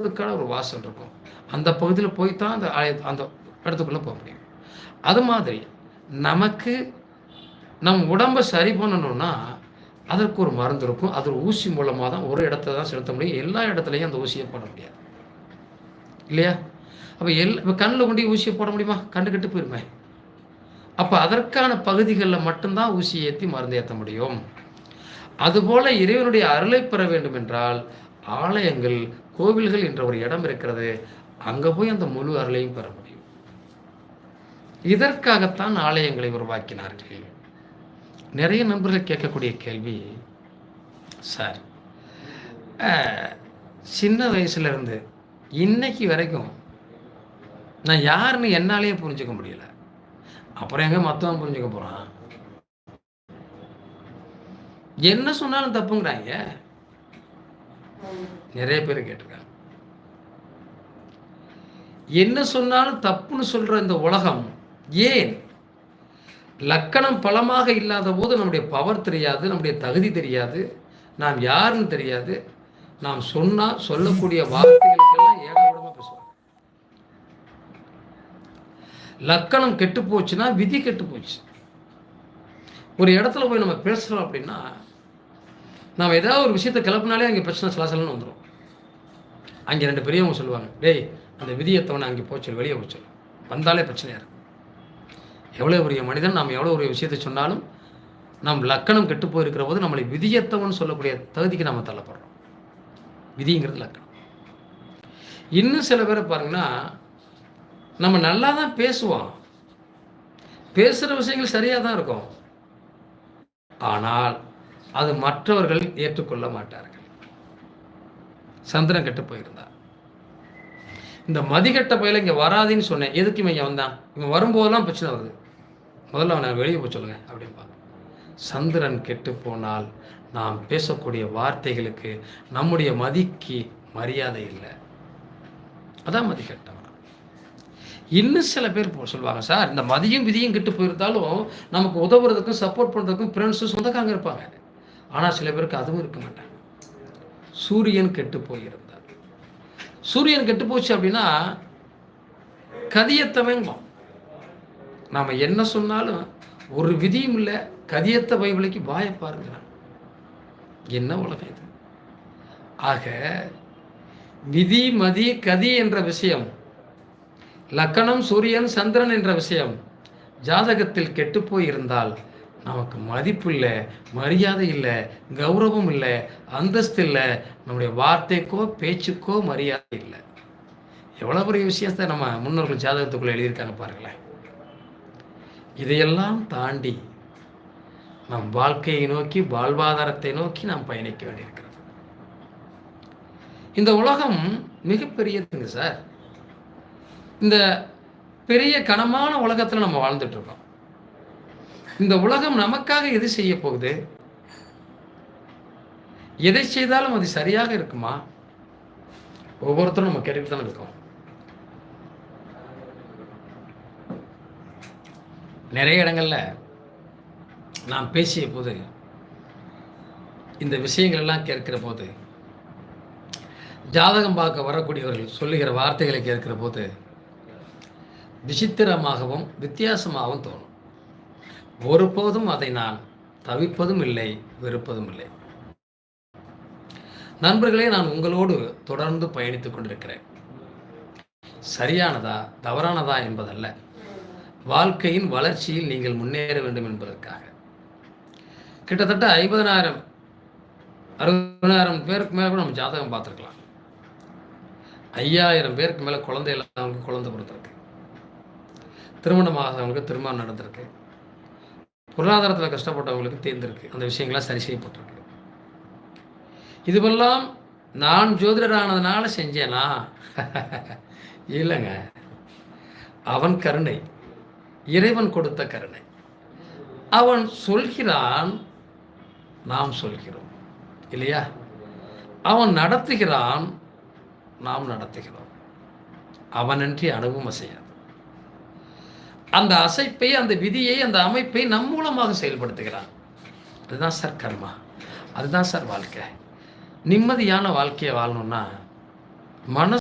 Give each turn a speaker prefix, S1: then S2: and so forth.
S1: அதுக்கான ஒரு வாசல் இருக்கும். அந்த பகுதியில் போய் தான் அந்த ஆலய- அந்த இடத்துக்குள்ளே போக முடியும். அது மாதிரி நமக்கு நம் உடம்பை சரி பண்ணணும்னா அதற்கு ஒரு மருந்து இருக்கும். அது ஒரு ஊசி மூலமாக தான் ஒரு இடத்த தான் செலுத்த முடியும். எல்லா இடத்துலையும் அந்த ஊசியை போட முடியாது. இல்லையா? அப்போ எல் இப்போ கண்ணில் கொண்டு ஊசியை போட முடியுமா? கண்டு கெட்டு போயிருமே. அப்போ அதற்கான பகுதிகளில் மட்டும்தான் ஊசியை ஏற்றி மருந்து ஏற்ற முடியும். அதுபோல் இறைவனுடைய அருளை பெற வேண்டும் என்றால் ஆலயங்கள் கோவில்கள் என்ற ஒரு இடம் இருக்கிறது அங்கே போய் அந்த முழு அருளையும் பெற முடியும். இதற்காகத்தான் ஆலயங்களை உருவாக்கினார்கள். நிறைய நண்பர்கள் கேட்கக்கூடிய கேள்வி சார் சின்ன வயசுலேருந்து இன்னைக்கு வரைக்கும் நான் யாருன்னு என்னாலேயே புரிஞ்சுக்க முடியல. அப்புறம் எங்கே மற்றவன் புரிஞ்சுக்க போகிறான் என்ன சொன்னாலும் தப்புங்கிறாங்க. நிறைய பேர் கேட்டிருக்காங்க. என்ன சொன்னாலும் தப்புன்னு சொல்ற இந்த உலகம் ஏன்? லக்கணம் பலமாக இல்லாத போது நம்முடைய பவர் தெரியாது நம்முடைய தகுதி தெரியாது நாம் யாருன்னு தெரியாது. நாம் சொன்னா சொல்லக்கூடிய வார்த்தைகளுக்கெல்லாம் ஏகப்படமாக பேசுவாங்க. லக்கணம் கெட்டு போச்சுன்னா விதி கெட்டு போச்சு. ஒரு இடத்துல போய் நம்ம பேசுகிறோம் அப்படின்னா நாம் ஏதாவது ஒரு விஷயத்தை கிளப்புனாலே அங்கே பிரச்சனை சலாசலன்னு வந்துடும் அங்கே ரெண்டு பெரியவங்க சொல்லுவாங்க டேய் அந்த விதியத்தவனை அங்கே போச்சு வெளியே போச்சல் வந்தாலே பிரச்சனையாக இருக்கும் எவ்வளோ பெரிய மனிதன் நாம் எவ்வளோ ஒரு விஷயத்தை சொன்னாலும் நம் லக்கணம் கெட்டு போயிருக்கிற போது நம்மளை விதியத்தவன் சொல்லக்கூடிய தகுதிக்கு நம்ம தள்ளப்படுறோம். விதிங்கிறது லக்கணம். இன்னும் சில பேரை பாருங்கன்னா நம்ம நல்லா தான் பேசுவோம். பேசுகிற விஷயங்கள் சரியாக தான் இருக்கும். ஆனால் அது மற்றவர்கள் ஏற்றுக்கொள்ள மாட்டார்கள். சந்திரன் கெட்டு போயிருந்தா இந்த மதிக்கட்ட பயில இங்கே வராதுன்னு சொன்னேன். எதுக்கு இவன் வந்தான்? இவன் வரும்போதெல்லாம் பிரச்சனை வருது. முதல்ல அவனை வெளியே போய் சொல்லுங்க அப்படிம்பாங்க சந்திரன் கெட்டு போனால் நாம் பேசக்கூடிய வார்த்தைகளுக்கு நம்முடைய மதிக்கு மரியாதை இல்லை. அதான் மதிக்கட்டவன் இன்னும் சில பேர் சொல்லுவாங்க சார் இந்த மதியும் விதியும் கெட்டு போயிருந்தாலும் நமக்கு உதவுறதுக்கும் சப்போர்ட் பண்ணுறதுக்கும் ஃப்ரெண்ட்ஸும் சொந்தக்காரங்க இருப்பாங்க. ஆனால் சில பேருக்கு அதுவும் இருக்க மாட்டாங்க. சூரியன் கெட்டு போயிருந்தார். சூரியன் கெட்டு போச்சு அப்படின்னா கதியத்தவங்கும் நாம் என்ன சொன்னாலும் ஒரு விதியும் இல்லை கதியத்த பைபிளைக்கு வாய பாருங்கிறான். என்ன உலகம் இது? ஆக விதி மதி கதி என்ற விஷயம் லக்கணம் சூரியன் சந்திரன் என்ற விஷயம் ஜாதகத்தில் கெட்டுப்போய் இருந்தால் நமக்கு மதிப்பு இல்லை மரியாதை இல்லை கௌரவம் இல்லை அந்தஸ்து இல்லை நம்முடைய வார்த்தைக்கோ பேச்சுக்கோ மரியாதை இல்லை. எவ்வளோ பெரிய விஷயத்தை நம்ம முன்னோர்கள் ஜாதகத்துக்குள்ளே எழுதியிருக்காங்க பாருங்களேன். இதையெல்லாம் தாண்டி நம் வாழ்க்கையை நோக்கி வாழ்வாதாரத்தை நோக்கி நாம் பயணிக்க வேண்டியிருக்கிறது. இந்த உலகம் மிகப்பெரியதுங்க சார். இந்த பெரிய கனமான உலகத்தில் நம்ம வாழ்ந்துட்டுருக்கோம் இந்த உலகம் நமக்காக எது செய்ய போகுது? எதை செய்தாலும் அது சரியாக இருக்குமா? ஒவ்வொருத்தரும் நம்ம கேட்டுக்கிட்டு தான் இருக்கோம். நிறைய இடங்களில் நான் பேசிய போது இந்த விஷயங்கள் எல்லாம் கேட்கிற போது ஜாதகம் பார்க்க வரக்கூடியவர்கள் சொல்லுகிற வார்த்தைகளை கேட்கிற போது விசித்திரமாகவும் வித்தியாசமாகவும் தோணும். ஒருபோதும் அதை நான் தவிப்பதும் இல்லை வெறுப்பதும் இல்லை. நண்பர்களே நான் உங்களோடு தொடர்ந்து பயணித்துக் கொண்டிருக்கிறேன். சரியானதா தவறானதா என்பதல்ல. வாழ்க்கையின் வளர்ச்சியில் நீங்கள் முன்னேற வேண்டும் என்பதற்காக. கிட்டத்தட்ட ஐம்பதனாயிரம் அறுபதாயிரம் பேருக்கு மேலே கூட நம்ம ஜாதகம் பார்த்துருக்கலாம். ஐயாயிரம் பேருக்கு மேலே குழந்தை இல்லாதவங்களுக்கு குழந்தை பிறந்திருக்கு. திருமணமாகாதவங்களுக்கு திருமணம் நடந்திருக்கு. பொருளாதாரத்தில் கஷ்டப்பட்டவங்களுக்கு தேர்ந்திருக்கு. அந்த விஷயங்கள்லாம் சரி செய்யப்பட்டிருக்கு. இதுவெல்லாம் நான் ஜோதிடர் ஆனதுனால செஞ்சேனா? இல்லைங்க. அவன் கருணை. இறைவன் கொடுத்த கருணை. அவன் சொல்கிறான் நாம் சொல்கிறோம். இல்லையா? அவன் நடத்துகிறான் நாம் நடத்துகிறோம். அவனின்றி அணுவும் அசையாது. அந்த அசைப்பை அந்த விதியை அந்த அமைப்பை நம் மூலமாக செயல்படுத்துகிறான். அதுதான் சார் கர்மா அதுதான் சார் வாழ்க்கை. நிம்மதியான வாழ்க்கையை வாழணும்னா மன